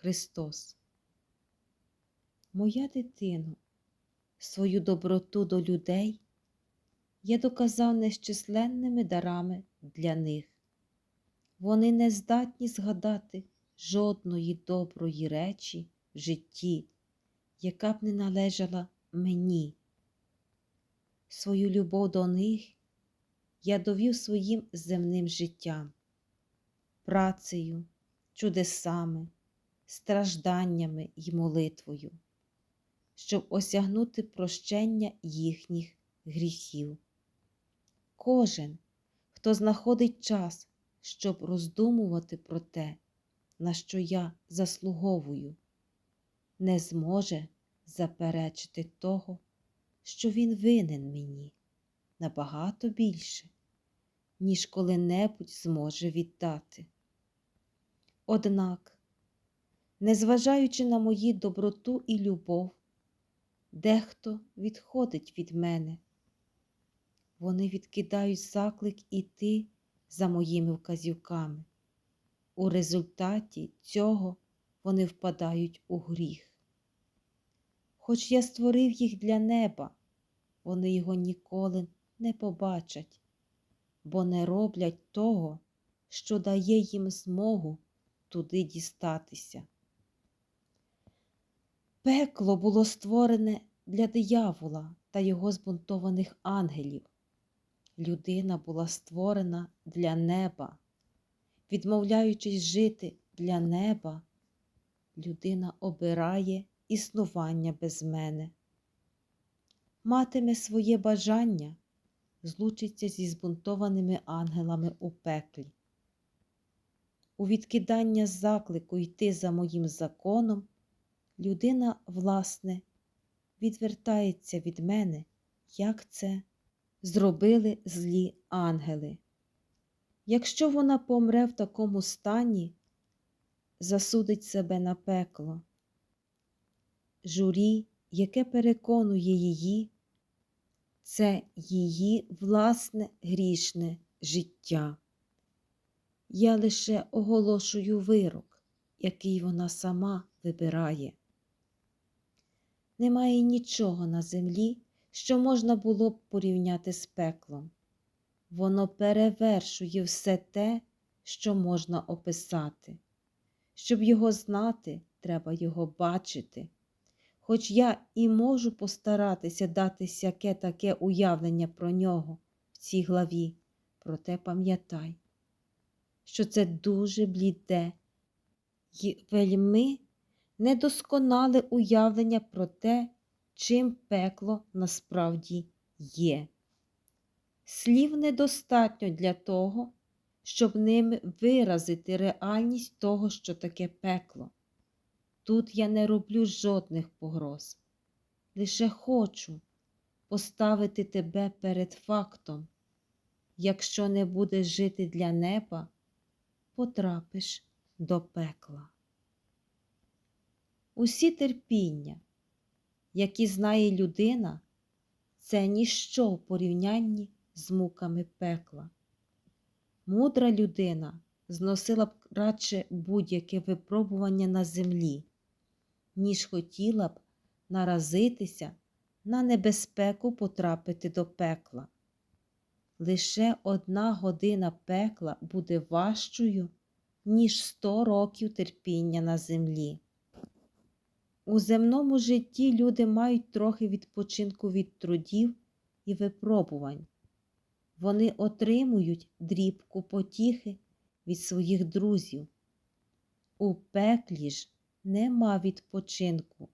Христос. Моя дитино, свою доброту до людей я доказав нещисленними дарами для них. Вони не здатні згадати жодної доброї речі в житті, яка б не належала мені. Свою любов до них я довів своїм земним життям, працею, чудесами, стражданнями й молитвою, щоб осягнути прощення їхніх гріхів. Кожен, хто знаходить час, щоб роздумувати про те, на що я заслуговую, не зможе заперечити того, що він винен мені набагато більше, ніж коли-небудь зможе віддати. Однак, незважаючи на мої доброту і любов, дехто відходить від мене. Вони відкидають заклик іти за моїми вказівками. У результаті цього вони впадають у гріх. Хоч я створив їх для неба, вони його ніколи не побачать, бо не роблять того, що дає їм змогу туди дістатися. Пекло було створене для диявола та його збунтованих ангелів. Людина була створена для неба. Відмовляючись жити для неба, людина обирає існування без мене. Матиме своє бажання, злучиться зі збунтованими ангелами у пеклі. У відкидання заклику йти за моїм законом, людина, власне, відвертається від мене, як це зробили злі ангели. Якщо вона помре в такому стані, засудить себе на пекло. Журі, яке переконує її, це її власне грішне життя. Я лише оголошую вирок, який вона сама вибирає. Немає нічого на землі, що можна було б порівняти з пеклом. Воно перевершує все те, що можна описати. Щоб його знати, треба його бачити. Хоч я і можу постаратися дати сяке таке уявлення про нього в цій главі, проте пам'ятай, що це дуже бліде й вельми недосконале уявлення про те, чим пекло насправді є. Слів недостатньо для того, щоб ними виразити реальність того, що таке пекло. Тут я не роблю жодних погроз, лише хочу поставити тебе перед фактом. Якщо не будеш жити для неба, потрапиш до пекла. Усі терпіння, які знає людина, це ніщо в порівнянні з муками пекла. Мудра людина зносила б радше будь-яке випробування на землі, ніж хотіла б наразитися на небезпеку потрапити до пекла. Лише одна година пекла буде важчою, ніж сто років терпіння на землі. У земному житті люди мають трохи відпочинку від трудів і випробувань. Вони отримують дрібку потіхи від своїх друзів. У пеклі ж нема відпочинку,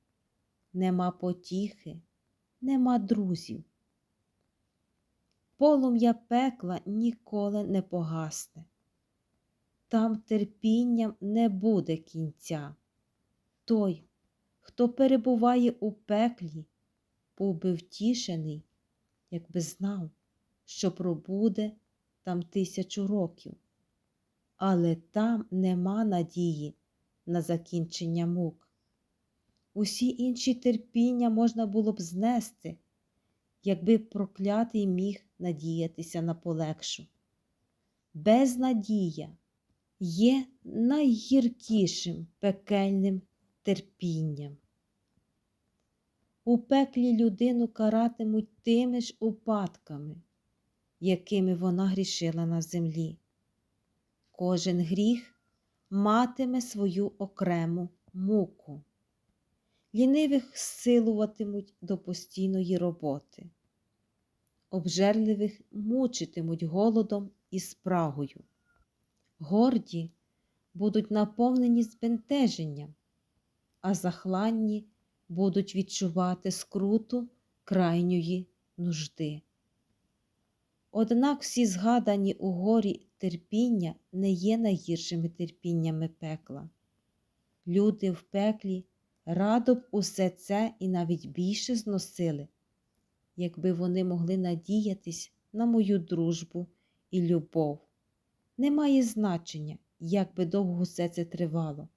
нема потіхи, нема друзів. Полум'я пекла ніколи не погасне. Там терпінням не буде кінця. Той, хто перебуває у пеклі, був би втішений, якби знав, що пробуде там тисячу років, але там нема надії на закінчення мук. Усі інші терпіння можна було б знести, якби проклятий міг надіятися на полегшу. Безнадія, є найгіркішим пекельним терпінням. У пеклі людину каратимуть тими ж упадками, якими вона грішила на землі. Кожен гріх матиме свою окрему муку. Лінивих силуватимуть до постійної роботи, обжерливих мучитимуть голодом і спрагою. Горді будуть наповнені збентеженням, а захланні будуть відчувати скруту крайньої нужди. Однак всі згадані у горі терпіння не є найгіршими терпіннями пекла. Люди в пеклі радо б усе це і навіть більше зносили, якби вони могли надіятись на мою дружбу і любов. Немає значення, як би довго все це тривало,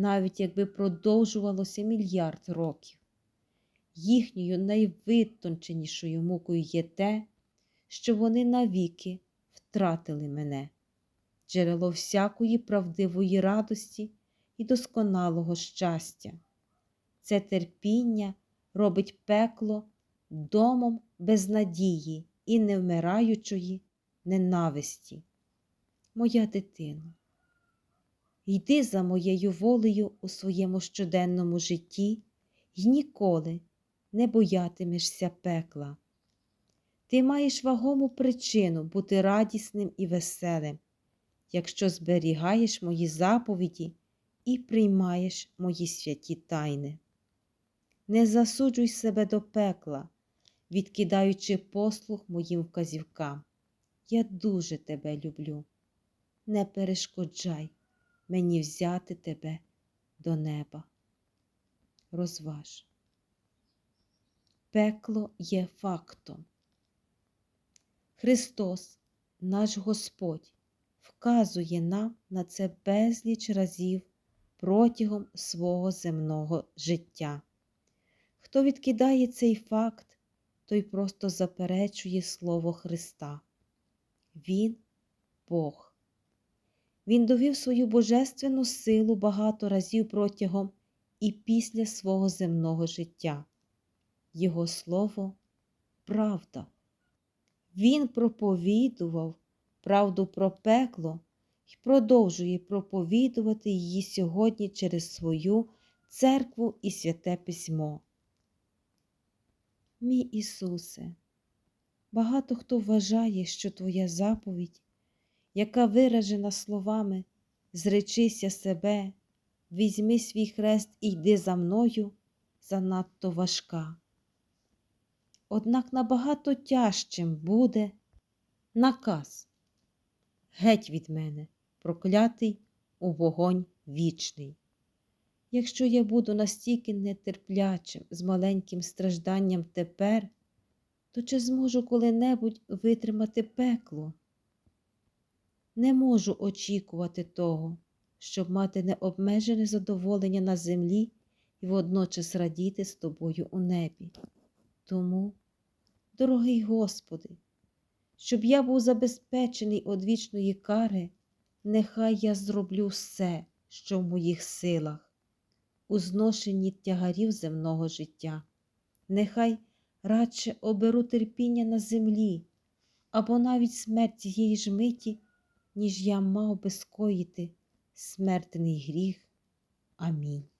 навіть якби продовжувалося мільярд років. Їхньою найвитонченішою мукою є те, що вони навіки втратили мене, джерело всякої правдивої радості і досконалого щастя. Це терпіння робить пекло домом без надії і невмираючої ненависті. Моя дитино, йди за моєю волею у своєму щоденному житті і ніколи не боятимешся пекла. Ти маєш вагому причину бути радісним і веселим, якщо зберігаєш мої заповіді і приймаєш мої святі тайни. Не засуджуй себе до пекла, відкидаючи послух моїм вказівкам. Я дуже тебе люблю. Не перешкоджай мені взяти тебе до неба. Розваж. Пекло є фактом. Христос, наш Господь, вказує нам на це безліч разів протягом свого земного життя. Хто відкидає цей факт, той просто заперечує Слово Христа. Він Бог. Він довів свою божественну силу багато разів протягом і після свого земного життя. Його слово правда. Він проповідував правду про пекло і продовжує проповідувати її сьогодні через свою церкву і святе письмо. Мій Ісусе, багато хто вважає, що Твоя заповідь, яка виражена словами Зречися себе, візьми свій хрест і йди за мною, занадто важка. Однак набагато тяжчим буде наказ геть від мене, проклятий у вогонь вічний. Якщо я буду настільки нетерплячим з маленьким стражданням тепер, то чи зможу коли-небудь витримати пекло? Не можу очікувати того, щоб мати необмежене задоволення на землі і водночас радіти з тобою у небі. Тому, дорогий Господи, щоб я був забезпечений від вічної кари, нехай я зроблю все, що в моїх силах, у зношенні тягарів земного життя, нехай радше оберу терпіння на землі або навіть смерть цієї ж миті, ніж я мав би скоїти смертний гріх. Амінь.